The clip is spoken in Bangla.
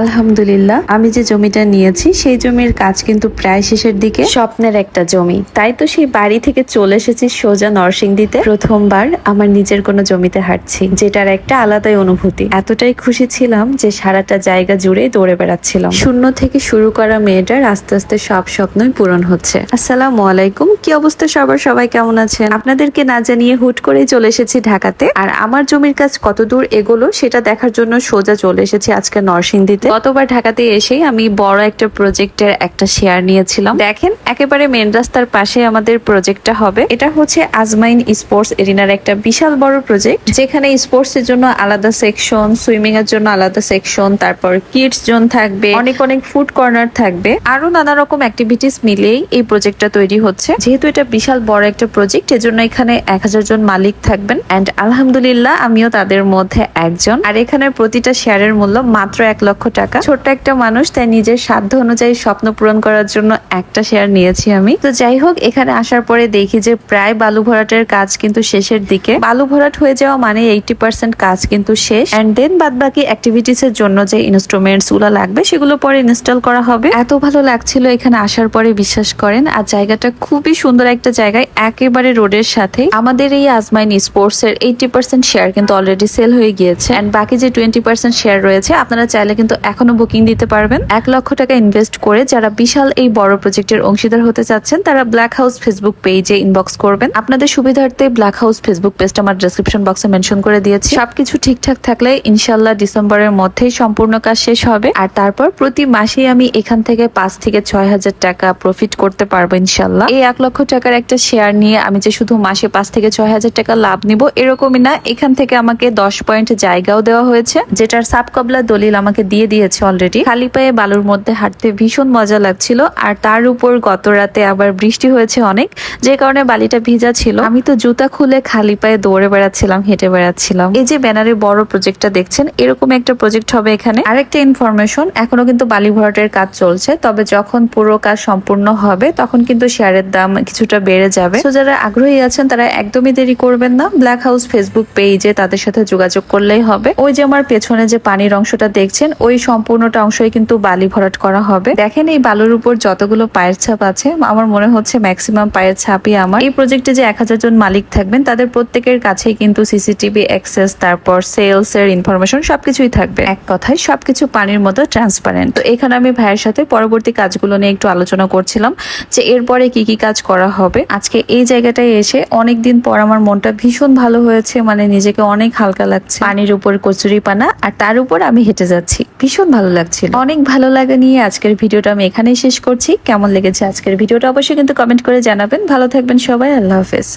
আলহামদুলিল্লাহ আমি যে জমিটা নিয়েছি সেই জমির কাজ কিন্তু প্রায় শেষের দিকে। স্বপ্নের একটা জমি। তাই তো সেই বাড়ি থেকে চলে এসেছি সোজা নরসিংদীতে। প্রথমবার আমার নিজের কোনো জমিতে হাঁটছি যেটার একটা আলাদাই অনুভূতি। এতটাই খুশি ছিলাম যে সারাটা জায়গা জুড়ে দৌড়ে বেড়াচ্ছিলাম। শূন্য থেকে শুরু করা মেয়েটার আস্তে আস্তে সব স্বপ্নই পূরণ হচ্ছে। আসসালামু আলাইকুম কি অবস্থা সবার? সবাই কেমন আছেন? আপনাদেরকে না জানিয়ে হুট করেই চলে এসেছি ঢাকাতে। আর আমার জমির কাজ কত দূর এগোলো সেটা দেখার জন্য সোজা চলে এসেছি আজকে নরসিংদীতে। গতবার ঢাকাতে এসেই আমি বড় একটা প্রজেক্টের একটা শেয়ার নিয়েছিলাম। দেখেন, একেবারে মেন রাস্তার পাশে আমাদের প্রজেক্টটা হবে। এটা হচ্ছে আজমাইন স্পোর্টস এরিনার একটা বিশাল বড় প্রজেক্ট যেখানে স্পোর্টস এর জন্য আলাদা সেকশন সুইমিং এর জন্য আলাদা সেকশন তারপর কিডস জোন থাকবে, অনেক অনেক ফুড কর্নার থাকবে। আরও নানা রকম অ্যাক্টিভিটিস মিলেই এই প্রজেক্টটা তৈরি হচ্ছে। যেহেতু এটা বিশাল বড় একটা প্রজেক্ট এজন্য এখানে এক হাজার জন মালিক থাকবেন। এন্ড আলহামদুলিল্লাহ, আমিও তাদের মধ্যে একজন। আর এখানে প্রতিটা শেয়ারের মূল্য মাত্র এক লক্ষ টাকা। ছোট্ট একটা মানুষ, তাই নিজের সাধ্য অনুযায়ী স্বপ্ন পূরণ করার জন্য একটা শেয়ার নিয়েছি আমি। তো যাই হোক, এখানে আসার পরে দেখি যে প্রায় বালু ভরাটের কাজ কিন্তু শেষের দিকে। বালু ভরাট হয়ে যাওয়া মানে এইটি পার্সেন্ট কাজ কিন্তু শেষ। এন্ড দেন বাদ বাকি অ্যাক্টিভিটিস এর জন্য যে ইনস্ট্রুমেন্টসগুলো লাগবে, সেগুলো পরে ইনস্টল করা হবে। এত ভালো লাগছিল এখানে আসার পরে, বিশ্বাস করেন। আর জায়গাটা খুবই সুন্দর একটা জায়গায়, একেবারে রোডের সাথে। আমাদের এই আজমাইন স্পোর্টস এর এইটি পার্সেন্ট শেয়ার কিন্তু অলরেডি সেল হয়ে গিয়েছে। অ্যান্ড বাকি যে টোয়েন্টি পার্সেন্ট শেয়ার রয়েছে, আপনারা চাইলে কিন্তু এখনও বুকিং দিতে পারবেন। এক লক্ষ টাকা ইনভেস্ট করে যারা বিশাল এই বড় প্রজেক্টের অংশীদার হতে চাচ্ছেন, তারা ব্ল্যাক হাউস ফেসবুক পেজে ইনবক্স করবেন। আপনাদের সুবিধার্থে ব্ল্যাক হাউস ফেসবুক পেজটা আমার ডেসক্রিপশন বক্সে মেনশন করে দিয়েছি। সবকিছু ঠিকঠাক থাকলে ইনশাল্লাহ ডিসেম্বরের মধ্যেই সম্পূর্ণ কাজ শেষ হবে। আর তারপর প্রতি মাসেই আমি এখান থেকে পাঁচ থেকে ছয় হাজার টাকা প্রফিট করতে পারব ইনশাল্লাহ এই এক লক্ষ টাকার একটা শেয়ার নিয়ে আমি যে শুধু মাসে পাঁচ থেকে ছয় হাজার টাকা লাভ নিব, এরকমই না। এখান থেকে আমাকে দশ পয়েন্ট জায়গাও দেওয়া হয়েছে, যেটার সাবকবলা দলিল আমাকে দিয়ে দিয়েছে অলরেডি খালি পায়ে বালুর মধ্যে হাঁটতে ভীষণ মজা লাগছিল, আর তার উপর গত রাতে আবার বৃষ্টি হয়েছে অনেক, যে কারণে বালিটা ভিজা ছিল। আমি তো জুতা খুলে খালি পায়ে দৌড়ে বেড়াচ্ছিলাম, হেঁটে বেড়াচ্ছিলাম। এই যে ব্যানারে বড় প্রজেক্টটা দেখছেন, এরকম একটা প্রজেক্ট হবে এখানে। আরেকটা ইনফরমেশন এখনও কিন্তু বালি ভরাটের কাজ চলছে, তবে যখন পুরো কাজ সম্পূর্ণ হবে, তখন কিন্তু শেয়ারের দাম কিছুটা বেড়ে যাবে। তো যারা আগ্রহী আছেন, তারা একদমই দেরি করবেন না। ব্ল্যাক হাউস ফেসবুক পেজে তাদের সাথে যোগাযোগ করলেই হবে। ওই যে আমার পেছনে যে পানির অংশটা দেখছেন, ওই সম্পূর্ণটা অংশই কিন্তু বালি ভরাট করা হবে। দেখেন এই বালুর উপর যতগুলো পায়ের ছাপ আছে, আমার মনে হচ্ছে ম্যাক্সিমাম পায়ের ছাপই আমার। এই প্রজেক্টে যে এক হাজার জন মালিক থাকবেন, তাদের প্রত্যেকের কাছেই কিন্তু সিসিটিভি অ্যাক্সেস তারপর সেলস এর ইনফরমেশন সবকিছুই থাকবে। এক কথায় সবকিছু পানির মতো ট্রান্সপারেন্ট তো এখানে আমি ভাইয়ের সাথে পরবর্তী কাজগুলো নিয়ে একটু আলোচনা করছিলাম, যে এরপরে কি কি কাজ করা হবে। আজকে এই জায়গাটায় এসে অনেক দিন পর আমার মনটা ভীষণ ভালো হয়েছে মানে নিজেকে অনেক হালকা লাগছে। পানির উপর কচুরি পানা আর তার উপর আমি হেঁটে যাচ্ছি। ভীষণ ভালো লাগছিল। অনেক ভালো লাগা নিয়ে আজকের ভিডিওটা আমি এখানেই শেষ করছি। কেমন লেগেছে আজকের ভিডিওটা অবশ্যই কিন্তু কমেন্ট করে জানাবেন। ভালো থাকবেন সবাই। আল্লাহ হাফেজ।